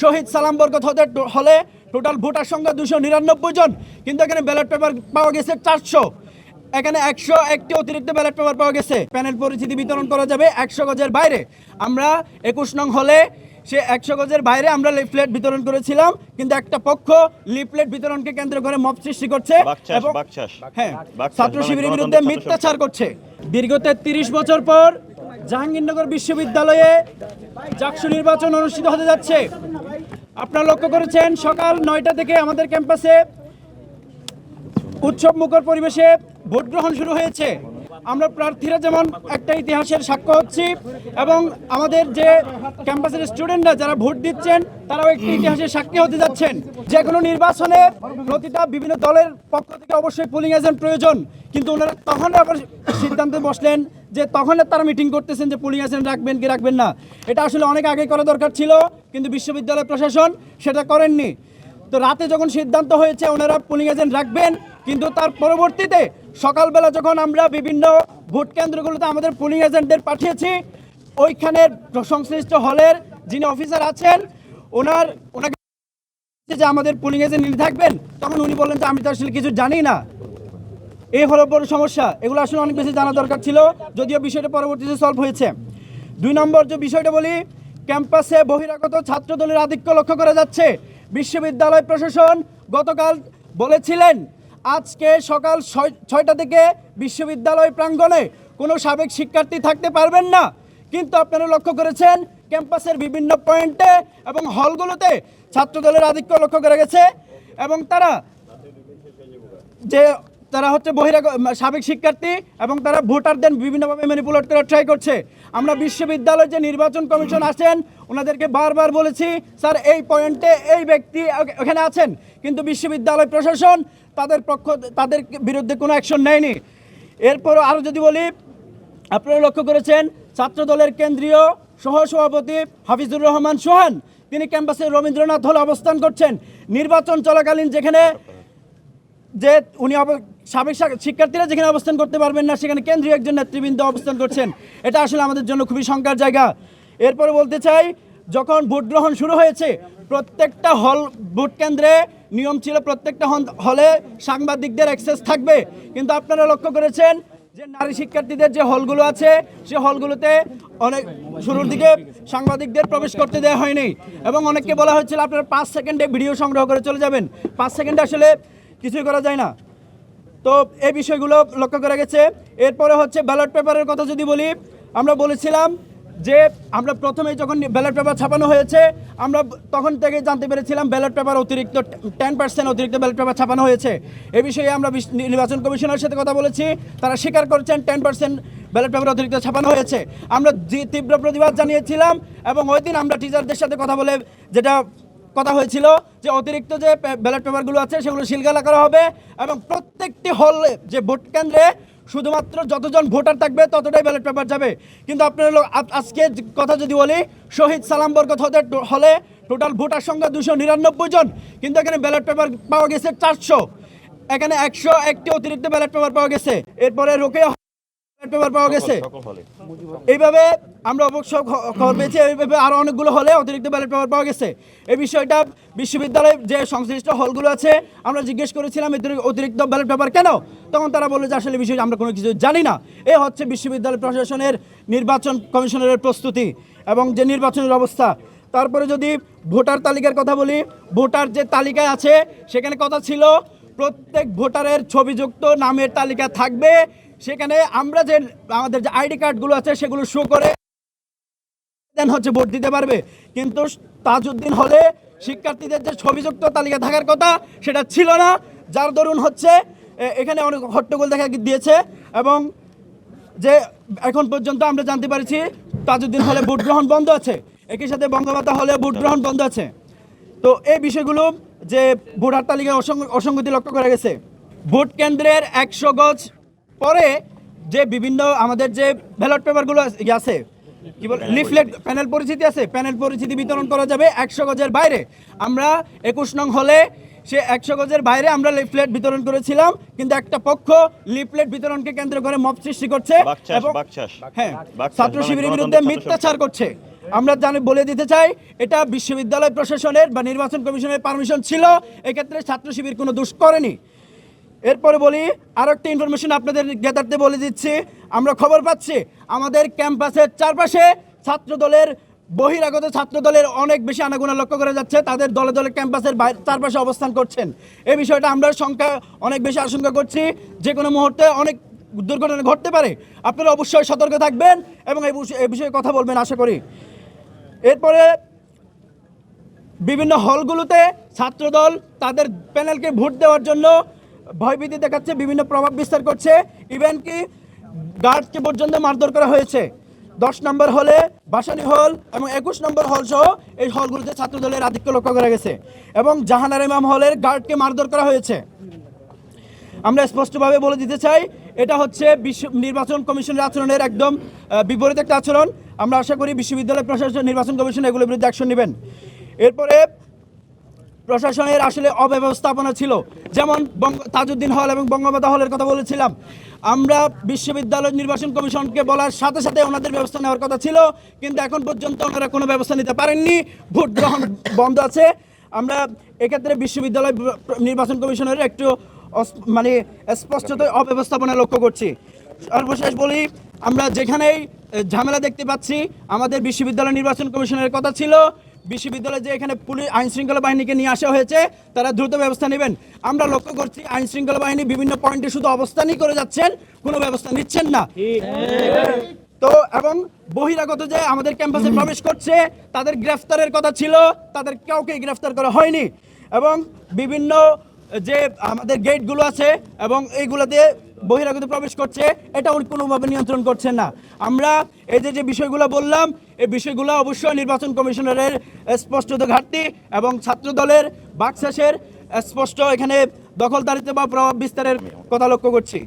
শহীদ সালাম বরকত হতে হলে total voter সংখ্যা দুশো নিরানব্বই জন। কিন্তু এখানে ব্যালট পেপার পাওয়া গেছে চারশো। এখানে একশো একটি অতিরিক্ত ব্যালট পেপার পাওয়া গেছে। প্যানেল পরিচিতি বিতরণ করা যাবে একশো গজের বাইরে। আমরা একুশ নং হলে সে একশো গজের বাইরে আমরা লিফলেট বিতরণ করেছিলাম। কিন্তু একটা পক্ষ লিফলেট বিতরণকে কেন্দ্র করে মব সৃষ্টি করছে এবং হ্যাঁ বাকচাষ, ছাত্র মানে শিবিরের বিরুদ্ধে মিথ্যাচার করছে। দীর্ঘ তিরিশ বছর পর জাহাঙ্গীরনগর বিশ্ববিদ্যালয়ে জাকসু নির্বাচন অনুষ্ঠিত হতে যাচ্ছে। আপনারা লক্ষ্য করেছেন, সকাল নয়টা থেকে আমাদের ক্যাম্পাসে উৎসব মুখর পরিবেশে ভোট গ্রহণ শুরু হয়েছে। আমরা প্রার্থীরা যেমন একটা ইতিহাসের সাক্ষ্য হচ্ছি এবং আমাদের যে ক্যাম্পাসের স্টুডেন্টরা যারা ভোট দিচ্ছেন, তারাও একটি ইতিহাসের সাক্ষী হতে যাচ্ছেন। যে কোনো নির্বাচনে প্রতিটা বিভিন্ন দলের পক্ষ থেকে অবশ্যই পুলিং এজেন্ট প্রয়োজন, কিন্তু ওনারা তখন আবার সিদ্ধান্তে বসলেন যে তখন তারা মিটিং করতেছেন যে পুলিং এজেন্ট রাখবেন কি রাখবেন না। এটা আসলে অনেক আগে করা দরকার ছিল, কিন্তু বিশ্ববিদ্যালয় প্রশাসন সেটা করেননি। তো রাতে যখন সিদ্ধান্ত হয়েছে, ওনারা পুলিং এজেন্ট রাখবেন, কিন্তু তার পরবর্তীতে সকালবেলা যখন আমরা বিভিন্ন ভোট কেন্দ্রগুলোতে আমাদের পুলিং এজেন্টদের পাঠিয়েছি, ওইখানের সংশ্লিষ্ট হলের যিনি অফিসার আছেন, ওনার, ওনাকে যে আমাদের পুলিং এজেন্ট থাকবেন। তখন উনি বললেন যে আমি তো আসলে কিছু জানি না। এই হলো বড় সমস্যা। এগুলো আসলে অনেক বেশি জানা দরকার ছিল, যদিও বিষয়টা পরবর্তীতে সলভ হয়েছে। দুই নম্বর যে বিষয়টা বলি, ক্যাম্পাসে বহিরাগত ছাত্র দলের আধিক্য লক্ষ্য করা যাচ্ছে। বিশ্ববিদ্যালয় প্রশাসন গতকাল বলেছিলেন, আজকে সকাল ছয়- ছয়টা থেকে বিশ্ববিদ্যালয় প্রাঙ্গণে কোনো সাবেক শিক্ষার্থী থাকতে পারবেন না। কিন্তু আপনারা লক্ষ্য করেছেন, ক্যাম্পাসের বিভিন্ন পয়েন্টে এবং হলগুলোতে ছাত্র দলের আধিক্য লক্ষ্য করা গেছে এবং তারা যে তারা হচ্ছে বহিরাগ সাবেক শিক্ষার্থী এবং তারা ভোটারদের বিভিন্নভাবে ম্যানিপুলেট করার ট্রাই করছে। আমরা বিশ্ববিদ্যালয় যে নির্বাচন কমিশন আসেন, ওনাদেরকে বারবার বলেছি, স্যার, এই পয়েন্টে এই ব্যক্তি ওখ- ওখানে আছেন। কিন্তু বিশ্ববিদ্যালয় প্রশাসন তাদের পক্ষ, তাদের বিরুদ্ধে কোনো অ্যাকশন নেয়নি। এরপরও আরও যদি বলি, আপনারা লক্ষ্য করেছেন ছাত্র দলের কেন্দ্রীয় সহসভাপতি হাফিজুর রহমান সোহান, তিনি ক্যাম্পাসে রবীন্দ্রনাথ হলে অবস্থান করছেন। নির্বাচন চলাকালীন যেখানে যে উনি সাবেক শিক্ষার্থীরা যেখানে অবস্থান করতে পারবেন না, সেখানে কেন্দ্রীয় একজন নেতৃবৃন্দ অবস্থান করছেন। এটা আসলে আমাদের জন্য খুবই শঙ্কার জায়গা। এরপরে বলতে চাই, যখন ভোট গ্রহণ শুরু হয়েছে, প্রত্যেকটা হল ভোট কেন্দ্রে নিয়ম ছিল প্রত্যেকটা হলে সাংবাদিকদের অ্যাক্সেস থাকবে। কিন্তু আপনারা লক্ষ্য করেছেন যে নারী শিক্ষার্থীদের যে হলগুলো আছে, সে হলগুলোতে অনেক শুরুর দিকে সাংবাদিকদের প্রবেশ করতে দেওয়া হয়নি। এবং অনেককে বলা হয়েছিল, আপনারা পাঁচ সেকেন্ডে ভিডিও সংগ্রহ করে চলে যাবেন। পাঁচ সেকেন্ডে আসলে কিছুই করা যায় না। তো এই বিষয়গুলো লক্ষ্য করা গেছে। এরপরে হচ্ছে ব্যালট পেপারের কথা যদি বলি, আমরা বলেছিলাম যে আমরা প্রথমে যখন ব্যালট পেপার ছাপানো হয়েছে, আমরা তখন থেকে জানতে পেরেছিলাম ব্যালট পেপার অতিরিক্ত টেন পার্সেন্ট অতিরিক্ত ব্যালট পেপার ছাপানো হয়েছে। এ বিষয়ে আমরা নির্বাচন কমিশনের সাথে কথা বলেছি। তারা স্বীকার করছেন টেন পার্সেন্ট ব্যালট পেপার অতিরিক্ত ছাপানো হয়েছে। আমরা তীব্র প্রতিবাদ জানিয়েছিলাম এবং ওই দিন আমরা টিচারদের সাথে কথা বলে যেটা কথা হয়েছিল যে অতিরিক্ত যে ব্যালট পেপারগুলো আছে, সেগুলো সিলগালা করা হবে এবং প্রত্যেকটি হলে যে ভোট কেন্দ্রে শুধুমাত্র যতজন ভোটার থাকবে, ততটাই ব্যালট পেপার যাবে। কিন্তু আপনার লোক আজকে কথা যদি বলি, শহীদ সালাম বরকত হতে হলে টোটাল ভোটার সংখ্যা দুশো নিরানব্বই জন, কিন্তু এখানে ব্যালট পেপার পাওয়া গেছে চারশো। এখানে একশো একটি অতিরিক্ত ব্যালট পেপার পাওয়া গেছে। এরপরে রোকে পেপার পাওয়া গেছে। এইভাবে আমরা অবশ্য খবর পেয়েছি এইভাবে আরও অনেকগুলো হলে অতিরিক্ত ব্যালট পেপার পাওয়া গেছে। এই বিষয়টা বিশ্ববিদ্যালয়ের যে সংশ্লিষ্ট হলগুলো আছে আমরা জিজ্ঞেস করেছিলাম অতিরিক্ত ব্যালট পেপার কেন? তখন তারা বলল যে আসলে বিষয়টা আমরা কোনো কিছু জানি না। এ হচ্ছে বিশ্ববিদ্যালয় প্রশাসনের নির্বাচন কমিশনের প্রস্তুতি এবং যে নির্বাচনের অবস্থা। তারপরে যদি ভোটার তালিকার কথা বলি ভোটার যে তালিকায় আছে সেখানে কথা ছিল প্রত্যেক ভোটারের ছবিযুক্ত নামের তালিকা থাকবে সেখানে আমরা যে আমাদের যে আইডি কার্ডগুলো আছে সেগুলো শো করে দেন হচ্ছে ভোট দিতে পারবে। কিন্তু তাজউদ্দিন হলে শিক্ষার্থীদের যে ছবিযুক্ত তালিকা থাকার কথা সেটা ছিল না। যার দরুন হচ্ছে এখানে অনেক হট্টগোল দেখা দিয়েছে এবং যে এখন পর্যন্ত আমরা জানতে পারছি তাজউদ্দিন হলে ভোট গ্রহণ বন্ধ আছে। একই সাথে বঙ্গমাতা হলে ভোট গ্রহণ বন্ধ আছে। তো এই বিষয়গুলো যে ভোটার তালিকায় অসঙ্গ- অসঙ্গতি লক্ষ্য করা গেছে। ভোট কেন্দ্রের একশো গজ পরে যে বিভিন্ন আমাদের যে ব্যালট পেপারগুলো আছে কি বল লিফলেট প্যানেল পরিচিতি। আছে প্যানেল পরিচিতি বিতরণ করা যাবে একশো গজের বাইরে। আমরা একুশ নং হলে সে একশো গজের বাইরে আমরা লিফলেট বিতরণ করেছিলাম কিন্তু একটা পক্ষ লিফলেট বিতরণকে কেন্দ্র করে মব সৃষ্টি করছে এবং হ্যাঁ ছাত্র মানে শিবিরের বিরুদ্ধে ছাত্র মিথ্যাচার করছে। আমরা জানি বলে দিতে চাই এটা বিশ্ববিদ্যালয় প্রশাসনের বা নির্বাচন কমিশনের পারমিশন ছিল এক্ষেত্রে ছাত্র শিবির কোনো দোষ করেনি। এরপরে বলি আরও একটা ইনফরমেশন আপনাদের জ্ঞাতার্থে বলে দিচ্ছি। আমরা খবর পাচ্ছি, আমাদের ক্যাম্পাসের চারপাশে ছাত্র দলের বহিরাগত ছাত্র দলের অনেক বেশি আনাগোনা লক্ষ্য করা যাচ্ছে। তাদের দলে দলে ক্যাম্পাসের চারপাশে অবস্থান করছেন। এই বিষয়টা আমরা সংখ্যা অনেক বেশি আশঙ্কা করছি। যে কোনো মুহূর্তে অনেক দুর্ঘটনা ঘটতে পারে। আপনারা অবশ্যই সতর্ক থাকবেন এবং এই বিষয়ে কথা বলবেন, আশা করি। এরপরে বিভিন্ন হলগুলোতে ছাত্রদল তাদের প্যানেলকে ভোট দেওয়ার জন্য ভয়ভীতি দেখাচ্ছে, বিভিন্ন প্রভাব বিস্তার করছে। ইভেন কি গার্ডকে পর্যন্ত মারধর করা হয়েছে। দশ নম্বর হলে বাসানি হল এবং একুশ নম্বর হল সহ এই হলগুলোতে ছাত্রদলের আধিক্য লক্ষ্য করা গেছে। এবং জাহানার ইমাম হলের গার্ডকে মারধর করা হয়েছে। আমরা স্পষ্টভাবে বলে দিতে চাই, এটা হচ্ছে বিশ্ব নির্বাচন কমিশনের আচরণের একদম বিপরীত একটা আচরণ। আমরা আশা করি বিশ্ববিদ্যালয় প্রশাসন, নির্বাচন কমিশন এগুলোর বিরুদ্ধে অ্যাকশন নেবেন। এরপরে প্রশাসনের আসলে অব্যবস্থাপনা ছিল। যেমন বঙ্গ, তাজউদ্দিন হল এবং বঙ্গমাতা হলের কথা বলেছিলাম। আমরা বিশ্ববিদ্যালয় নির্বাচন কমিশনকে বলার সাথে সাথে ওনাদের ব্যবস্থা নেওয়ার কথা ছিল, কিন্তু এখন পর্যন্ত ওনারা কোনো ব্যবস্থা নিতে পারেননি। ভোট গ্রহণ বন্ধ আছে। আমরা এক্ষেত্রে বিশ্ববিদ্যালয় নির্বাচন কমিশনের একটু মানে স্পষ্টত অব্যবস্থাপনা লক্ষ্য করছি। সর্বশেষ বলি, আমরা যেখানেই ঝামেলা দেখতে পাচ্ছি, আমাদের বিশ্ববিদ্যালয় নির্বাচন কমিশনের কথা ছিল। বিশ্ববিদ্যালয়ে যে এখানে পুলিশ আইন শৃঙ্খলা বাহিনীকে নিয়ে আসা হয়েছে তারা দ্রুত ব্যবস্থা নেবেন। আমরা লক্ষ্য করছি আইন শৃঙ্খলা বাহিনী বিভিন্ন পয়েন্টে শুধু অবস্থানই করে যাচ্ছেন কোনো ব্যবস্থা নিচ্ছেন না। তো এবং বহিরাগত যে আমাদের ক্যাম্পাসে প্রবেশ করছে তাদের গ্রেফতারের কথা ছিল তাদের কাউকে গ্রেফতার করা হয়নি। এবং বিভিন্ন যে আমাদের গেটগুলো আছে এবং এইগুলোতে বহিরাগত প্রবেশ করছে, এটা উনি কোনোভাবে নিয়ন্ত্রণ করছেন না। আমরা এই যে যে বিষয়গুলো বললাম, এই বিষয়গুলো অবশ্যই নির্বাচন কমিশনারের স্পষ্টত ঘাটতি এবং ছাত্রদলের বাকশাসের স্পষ্ট এখানে দখলদারিত্ব বা প্রভাব বিস্তারের কথা লক্ষ্য করছি।